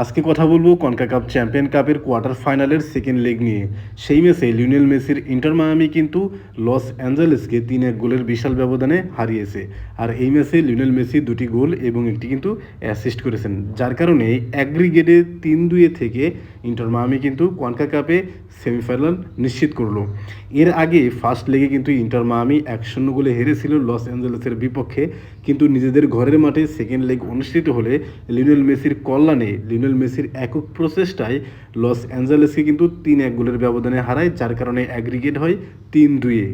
আজকে কথা বলব কনকা কাপ চ্যাম্পিয়ন কাপের কোয়ার্টার ফাইনালের সেকেন্ড লেগ নিয়ে। সেই ম্যাচে লিওনেল মেসির ইন্টার মায়ামি কিন্তু লস অ্যাঞ্জেলেসকে তিন এক গোলের বিশাল ব্যবধানে হারিয়েছে। আর এই ম্যাচে লিওনেল মেসি দুটি গোল এবং একটি কিন্তু অ্যাসিস্ট করেছেন। যার কারণে অ্যাগ্রিগেটে তিন দুইয়ে থেকে ইন্টার মায়ামি কিন্তু কনকা কাপে সেমিফাইনাল নিশ্চিত করল। এর আগে ফার্স্ট লেগে কিন্তু ইন্টার মায়ামি এক শূন্য গোলে হেরেছিল লস অ্যাঞ্জেলেসের বিপক্ষে। কিন্তু নিজেদের ঘরের মাঠে সেকেন্ড লেগ অনুষ্ঠিত হলে লিওনেল মেসির কল্যাণে লিওনেল মেসির একক প্রচেষ্টায় লস অ্যাঞ্জেলেসকে কিন্তু তিন এক গোলের ব্যবধানে হারায়, যার কারণে অ্যাগ্রিগেট হয় তিন দুইয়ে।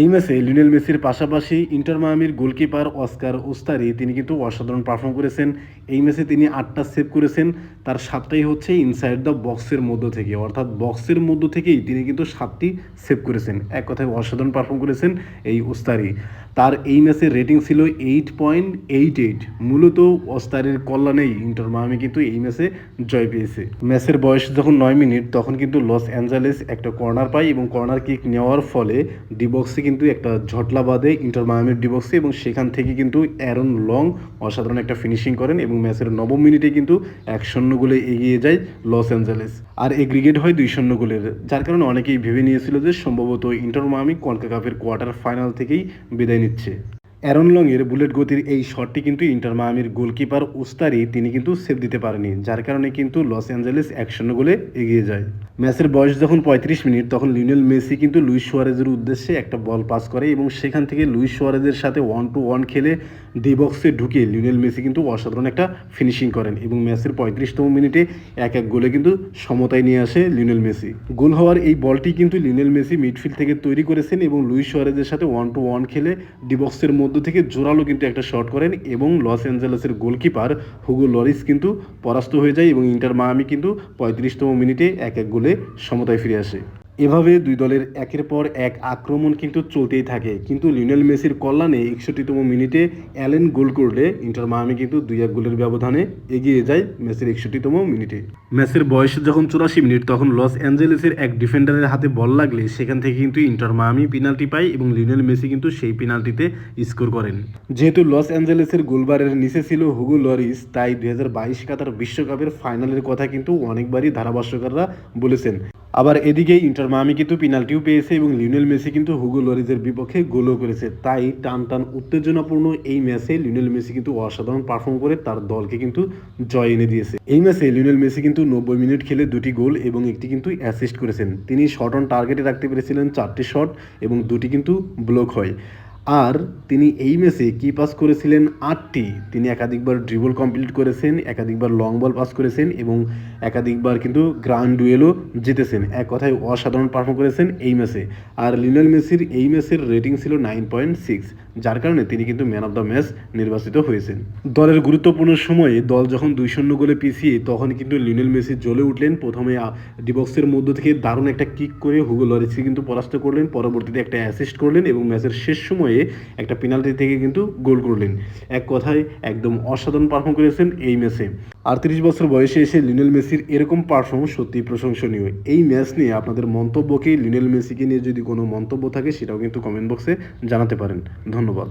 এই ম্যাচে লিওনেল মেসির পাশাপাশি ইন্টার মায়ামির গোলকিপার অস্কার ওস্তারি তিনি কিন্তু অসাধারণ পারফর্ম করেছেন। এই ম্যাচে তিনি আটটা সেভ করেছেন। তার সাতটাই হচ্ছে ইনসাইড দ্য বক্সের মধ্য থেকে। অর্থাৎ বক্সের মধ্য থেকেই তিনি কিন্তু সাতটি সেভ করেছেন। এক কথায় অসাধারণ পারফর্ম করেছেন এই ওস্তারি। তার এই ম্যাচের রেটিং ছিল এইট পয়েন্ট এইট এইট মূলত ওস্তারের কল্যাণেই ইন্টার মায়ামি কিন্তু এই ম্যাচে জয় পেয়েছে। ম্যাচের বয়স যখন নয় মিনিট, তখন কিন্তু লস অ্যাঞ্জেলেস একটা কর্নার পায় এবং কর্নার কিক নেওয়ার ফলে ডিবক্সে কিন্তু একটা ঝটলা বাদে ইন্টার মায়ামির ডিবক্সে এবং সেখান থেকে কিন্তু অ্যারন লং অসাধারণ একটা ফিনিশিং করেন এবং ম্যাচের নবম মিনিটে কিন্তু এক শূন্য গোলে এগিয়ে যায় লস অ্যাঞ্জেলেস। আর এগ্রিগেট হয় দুই শূন্য গোলের, যার কারণে অনেকেই ভেবে নিয়েছিল যে সম্ভবত ইন্টার মায়ামি কনকা কাপের কোয়ার্টার ফাইনাল থেকেই বিদায় নিচ্ছে। অ্যারন লংয়ের বুলেট গতির এই শটটি কিন্তু ইন্টার মায়ামির গোলকিপার উস্তারি, তিনি কিন্তু সেভ দিতে পারেনি, যার কারণে কিন্তু লস অ্যাঞ্জেলেস এক গোলে এগিয়ে যায়। ম্যাচের বয়স যখন পঁয়ত্রিশ মিনিট, তখন লিওনেল মেসি কিন্তু লুইস সোয়ারেজের উদ্দেশ্যে একটা বল পাস করে এবং সেখান থেকে লুইস সোয়ারেজের সাথে ওয়ান টু ওয়ান খেলে ডি বক্সে ঢুকে লিওনেল মেসি কিন্তু অসাধারণ একটা ফিনিশিং করেন এবং ম্যাচের পঁয়ত্রিশতম মিনিটে এক এক গোলে কিন্তু সমতায় নিয়ে আসে লিওনেল মেসি। গোল হওয়ার এই বলটি কিন্তু লিওনেল মেসি মিডফিল্ড থেকে তৈরি করেছেন এবং লুইস সোয়ারেজের সাথে ওয়ান টু ওয়ান খেলে ডি বক্সের মধ্য থেকে জোরালো কিন্তু একটা শট করেন এবং লস অ্যাঞ্জেলেসের গোলকিপার হুগো লরিস কিন্তু পরাস্ত হয়ে যায় এবং ইন্টার মায়ামি কিন্তু পঁয়ত্রিশতম মিনিটে এক এক গোলে সমতায় ফিরে আসে। এভাবে দুই দলের একের পর এক আক্রমণ কিন্তু চলতেই থাকে। কিন্তু লিওনেল মেসির কল্যাণে একষট্টিতম মিনিটে অ্যালেন গোল করলে ইন্টার মায়ামি কিন্তু দুই এক গোলের ব্যবধানে এগিয়ে যায় মেসির একষট্টিতম মিনিটে। ম্যাচের বয়স যখন চুরাশি মিনিট, তখন লস অ্যাঞ্জেলেসের এক ডিফেন্ডারের হাতে বল লাগলে সেখান থেকে কিন্তু ইন্টার মায়ামি পেনাল্টি পায় এবং লিওনেল মেসি কিন্তু সেই পেনাল্টিতে স্কোর করেন। যেহেতু লস অ্যাঞ্জেলেসের গোলবারের নিচে ছিল হুগো লরিস, তাই দুই হাজার বাইশ কাতার বিশ্বকাপের ফাইনালের কথা কিন্তু অনেকবারই ধারাভাষ্যকাররা বলেছেন। আবার এদিকে ইন্টার মায়ামি কিন্তু পেনাল্টিও পেয়েছে এবং লিওনেল মেসি কিন্তু হুগো লরিজের বিপক্ষে গোলও করেছে। তাই টান টান উত্তেজনাপূর্ণ এই ম্যাচে লিওনেল মেসি কিন্তু অসাধারণ পারফর্ম করে তার দলকে কিন্তু জয় এনে দিয়েছে। এই ম্যাচে লিওনেল মেসি কিন্তু নব্বই মিনিট খেলে দুটি গোল এবং একটি কিন্তু অ্যাসিস্ট করেছেন। তিনি শট অন টার্গেটে রাখতে পেরেছিলেন চারটি শট এবং দুটি কিন্তু ব্লক হয়। আর তিনি এই ম্যাচে কি পাস করেছিলেন আটটি? তিনি একাধিকবার ড্রিবল কমপ্লিট করেছেন, একাধিকবার লং বল পাস করেছেন এবং একাধিকবার কিন্তু গ্রান্ড ডুয়েলও জিতেছেন। এক কথায় অসাধারণ পারফর্ম করেছেন এই ম্যাচে আর লিনাল মেসির এই ম্যাচের রেটিং ছিল নাইন পয়েন্ট সিক্স যার কারণে তিনি কিন্তু ম্যান অফ দ্য ম্যাচ নির্বাচিত হয়েছেন। দলের গুরুত্বপূর্ণ সময়ে দল যখন দুই শূন্য গোলে পিছিয়ে তখন কিন্তু লিওনেল মেসি জ্বলে উঠলেন। প্রথমে ডিবক্সের মধ্য থেকে দারুণ একটা কিক করে হুগো লরিসকে কিন্তু পরাস্ত করলেন। পরবর্তীতে একটা অ্যাসিস্ট করলেন এবং ম্যাচের শেষ সময়ে একটা পেনাল্টি থেকে কিন্তু গোল করলেন। এক কথায়, একদম অসাধারণ পারফর্ম করেছেন এই ম্যাচে আটত্রিশ বছর বয়সে এসে লিনেল মেসির এরকম পারফর্ম সত্যি প্রশংসনীয়। এই ম্যাচ নিয়ে আপনাদের মন্তব্যকে লিনেল মেসিকে নিয়ে যদি কোনো মন্তব্য থাকে, সেটাও কিন্তু কমেন্ট বক্সে জানাতে পারেন। ধন্যবাদ।